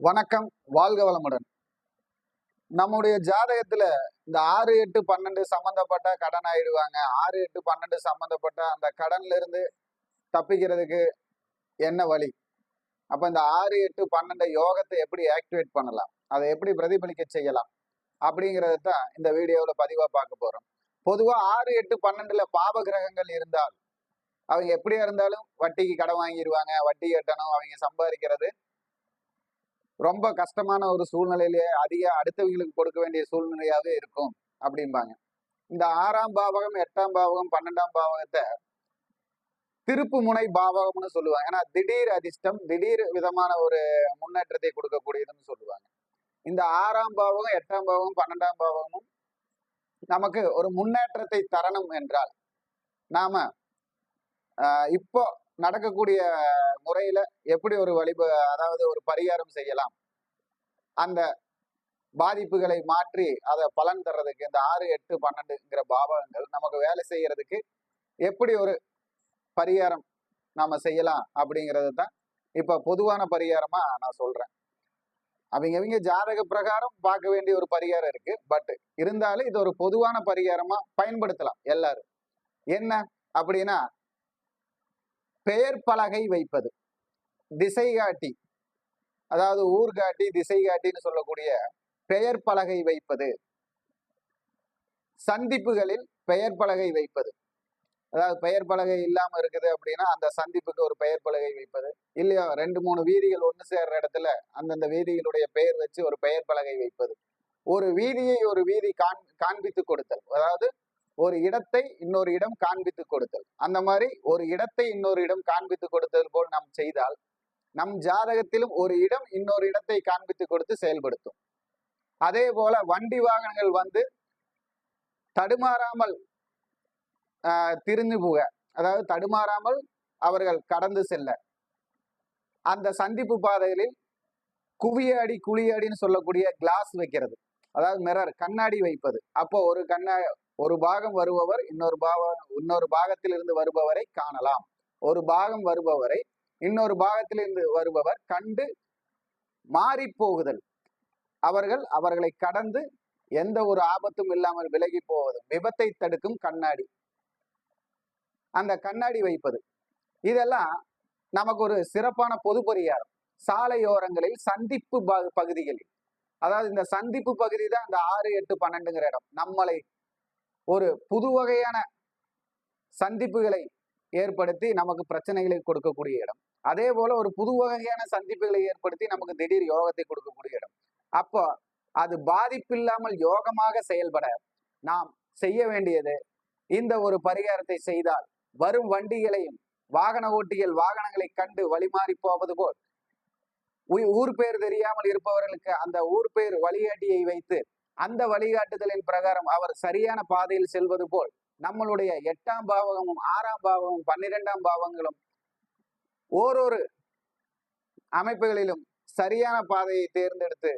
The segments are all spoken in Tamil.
வணக்கம் வாழ்க வளமுடன். நம்முடைய ஜாதகத்துல இந்த ஆறு எட்டு பன்னெண்டு சம்பந்தப்பட்ட கடன் ஆயிடுவாங்க. ஆறு எட்டு பன்னெண்டு சம்பந்தப்பட்ட அந்த கடன்ல இருந்து தப்பிக்கிறதுக்கு என்ன வழி? அப்ப இந்த ஆறு எட்டு பன்னெண்டு யோகத்தை எப்படி ஆக்டிவேட் பண்ணலாம்? அதை எப்படி பிரதிபலிக்க செய்யலாம்? அப்படிங்கிறத தான் இந்த வீடியோவில் பதிவா பார்க்க போறோம். பொதுவா ஆறு எட்டு பன்னெண்டுல பாப கிரகங்கள் இருந்தால் அவங்க எப்படியா இருந்தாலும் வட்டிக்கு கடன் வாங்கிடுவாங்க வட்டி கட்டணும் அவங்க சம்பாதிக்கிறது ரொம்ப கஷ்டமான ஒரு சூழ்நிலையிலேயே அதிக அடுத்தவங்களுக்கு கொடுக்க வேண்டிய சூழ்நிலையாகவே இருக்கும் அப்படிம்பாங்க. இந்த ஆறாம் பாவகம் எட்டாம் பாவகம் பன்னெண்டாம் பாவகத்தை திருப்பு முனை பாவகம்னு சொல்லுவாங்க. ஏன்னா திடீர் அதிர்ஷ்டம் திடீர் விதமான ஒரு முன்னேற்றத்தை கொடுக்கக்கூடியதுன்னு சொல்லுவாங்க. இந்த ஆறாம் பாவகம் எட்டாம் பாவகம் பன்னெண்டாம் பாவகமும் நமக்கு ஒரு முன்னேற்றத்தை தரணும் என்றால் நாம இப்போ நடக்கக்கூடிய முறையில எப்படி ஒரு வழிப அதாவது ஒரு பரிகாரம் செய்யலாம். அந்த பாதிப்புகளை மாற்றி அதை பலன் தர்றதுக்கு இந்த ஆறு எட்டு பன்னெண்டுங்கிற பாவகங்கள் நமக்கு வேலை செய்யறதுக்கு எப்படி ஒரு பரிகாரம் நாம செய்யலாம் அப்படிங்கிறது தான் இப்ப பொதுவான பரிகாரமா நான் சொல்றேன். அவங்க அவங்க ஜாதக பிரகாரம் பார்க்க வேண்டிய ஒரு பரிகாரம் இருக்கு. பட் இருந்தாலும் இது ஒரு பொதுவான பரிகாரமா பயன்படுத்தலாம் எல்லாரும். என்ன அப்படின்னா பெயர் பலகை வைப்பது. திசை காட்டி. அதாவது ஊர்காட்டி திசைகாட்டின்னு திசை காட்டின்னு சொல்லக்கூடிய பெயர் பலகை வைப்பது. சந்திப்புகளில் பெயர் பலகை வைப்பது. அதாவது பெயர் பலகை இல்லாமல் இருக்குது அப்படின்னா அந்த சந்திப்புக்கு ஒரு பெயர் பலகை வைப்பது. இல்லையா ரெண்டு மூணு வீதிகள் ஒன்று சேர்ற இடத்துல அந்தந்த வீதிகளுடைய பெயர் வச்சு ஒரு பெயர் பலகை வைப்பது. ஒரு வீதியை ஒரு வீதி காண் காண்பித்து கொடுத்தல். அதாவது ஒரு இடத்தை இன்னொரு இடம் காண்பித்து கொடுத்தல். அந்த மாதிரி ஒரு இடத்தை இன்னொரு இடம் காண்பித்து கொடுத்தல் போல் நாம் செய்தால் நம் ஜாதகத்திலும் ஒரு இடம் இன்னொரு இடத்தை காண்பித்து கொடுத்து செயல்படுத்தும். அதே போல வண்டி வாகனங்கள் வந்து தடுமாறாமல் ஆஹ், திரிந்து போக அதாவது தடுமாறாமல் அவர்கள் கடந்து செல்ல. அந்த சந்திப்பு பாதைகளில் குவியடி குழியாடின்னு சொல்லக்கூடிய கிளாஸ் வைக்கிறது. அதாவது மிரர் கண்ணாடி வைப்பது. அப்போ ஒரு கண்ணா ஒரு பாகம் வருபவர் இன்னொரு பாகம் இன்னொரு பாகத்திலிருந்து வருபவரை காணலாம். ஒரு பாகம் வருபவரை இன்னொரு பாகத்திலிருந்து வருபவர் கண்டு மாறி போகுதல். அவர்கள் அவர்களை கடந்து எந்த ஒரு ஆபத்தும் இல்லாமல் விலகி போவது. விபத்தை தடுக்கும் கண்ணாடி. அந்த கண்ணாடி வைப்பது. இதெல்லாம் நமக்கு ஒரு சிறப்பான பொது பரிகாரம் சாலையோரங்களில் சந்திப்பு பகுதிகளில். அதாவது இந்த சந்திப்பு பகுதி தான் இந்த ஆறு எட்டு பன்னெண்டுங்கிற இடம். நம்மளை ஒரு புது வகையான சந்திப்புகளை ஏற்படுத்தி நமக்கு பிரச்சனைகளை கொடுக்கக்கூடிய இடம். அதே போல ஒரு புது வகையான சந்திப்புகளை ஏற்படுத்தி நமக்கு திடீர் யோகத்தை கொடுக்கக்கூடிய இடம். அப்போ அது பாதிப்பில்லாமல் யோகமாக செயல்பட நாம் செய்ய வேண்டியது இந்த ஒரு பரிகாரத்தை செய்தால் வரும் வண்டிகளையும் வாகன ஓட்டிகள் வாகனங்களை கண்டு வழிமாறி போவது போல் ஊர் பெயர் தெரியாமல் இருப்பவர்களுக்கு அந்த ஊர் பெயர் வழிகாட்டியை வைத்து அந்த வழிகாட்டுதலின் பிரகாரம் அவர் சரியான பாதையில் செல்வது போல் நம்மளுடைய எட்டாம் பாவகமும் ஆறாம் பாவகமும் பன்னிரெண்டாம் பாவங்களும் ஓரொரு அமைப்புகளிலும் சரியான பாதையை தேர்ந்தெடுத்து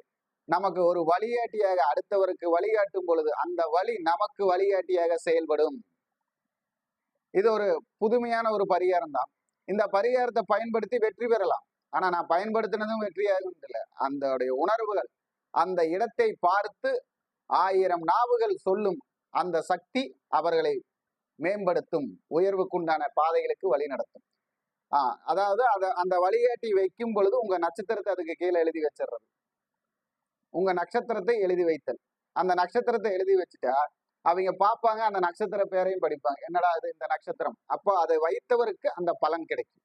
நமக்கு ஒரு வழிகாட்டியாக அடுத்தவருக்கு வழிகாட்டும் பொழுது அந்த வழி நமக்கு வழிகாட்டியாக செயல்படும். இது ஒரு புதுமையான ஒரு பரிகாரம் தான் இந்த பரிகாரத்தை பயன்படுத்தி வெற்றி பெறலாம். ஆனா நான் பயன்படுத்தினதும் வெற்றியாகும் இல்லை அந்த உணர்வுகள் அந்த இடத்தை பார்த்து ஆயிரம் நாவுகள் சொல்லும் அந்த சக்தி அவர்களை மேம்படுத்தும் உயர்வுக்குண்டான பாதைகளுக்கு வழி நடத்தும். ஆஹ் அதாவது அத அந்த வழிகாட்டி வைக்கும் பொழுது உங்க நட்சத்திரத்தை அதுக்கு கீழே எழுதி வச்சிடுறது உங்க நட்சத்திரத்தை எழுதி வைத்தல். அந்த நட்சத்திரத்தை எழுதி வச்சுட்டா அவங்க பார்ப்பாங்க அந்த நட்சத்திர பேரையும் படிப்பாங்க. என்னடா இது இந்த நட்சத்திரம்? அப்போ அதை வைத்தவருக்கு அந்த பலன் கிடைக்கும்.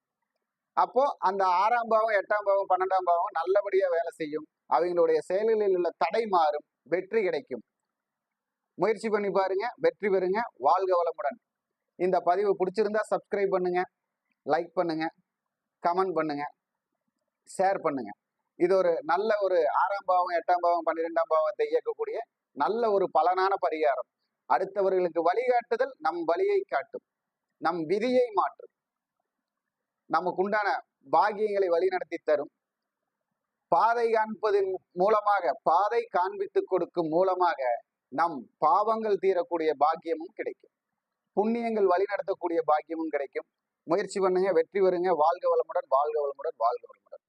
அப்போ அந்த ஆறாம் பாவம் எட்டாம் பாவம் பன்னெண்டாம் பாவம் நல்லபடியா வேலை செய்யும். அவங்களுடைய செயல்களில் உள்ள தடை மாறும். வெற்றி கிடைக்கும். முயற்சி பண்ணி பாருங்க. வெற்றி பெறுங்க. வாழ்க வளமுடன். இந்த பதிவு பிடிச்சிருந்தா சப்ஸ்கிரைப் பண்ணுங்க. லைக் பண்ணுங்க. கமெண்ட் பண்ணுங்க. ஷேர் பண்ணுங்க. இது ஒரு நல்ல ஒரு ஆறாம் பாவம் எட்டாம் பாவம் பன்னிரெண்டாம் பாவத்தை இயக்கக்கூடிய நல்ல ஒரு பலனான பரிகாரம். அடுத்தவர்களுக்கு வழிகாட்டுதல் நம் வழியை காட்டும். நம் விதியை மாற்றும். நமக்குண்டான பாக்கியங்களை வழிநடத்தி தரும். பாதை காண்பதின் மூலமாக பாதை காண்பித்து கொடுக்கும் மூலமாக நம் பாவங்கள் தீரக்கூடிய பாக்கியமும் கிடைக்கும். புண்ணியங்கள் வழிநடத்தக்கூடிய பாக்கியமும் கிடைக்கும். முயற்சி பண்ணுங்க வெற்றி வருங்க வாழ்க வளமுடன் வாழ்க வளமுடன் வாழ்க வளமுடன்.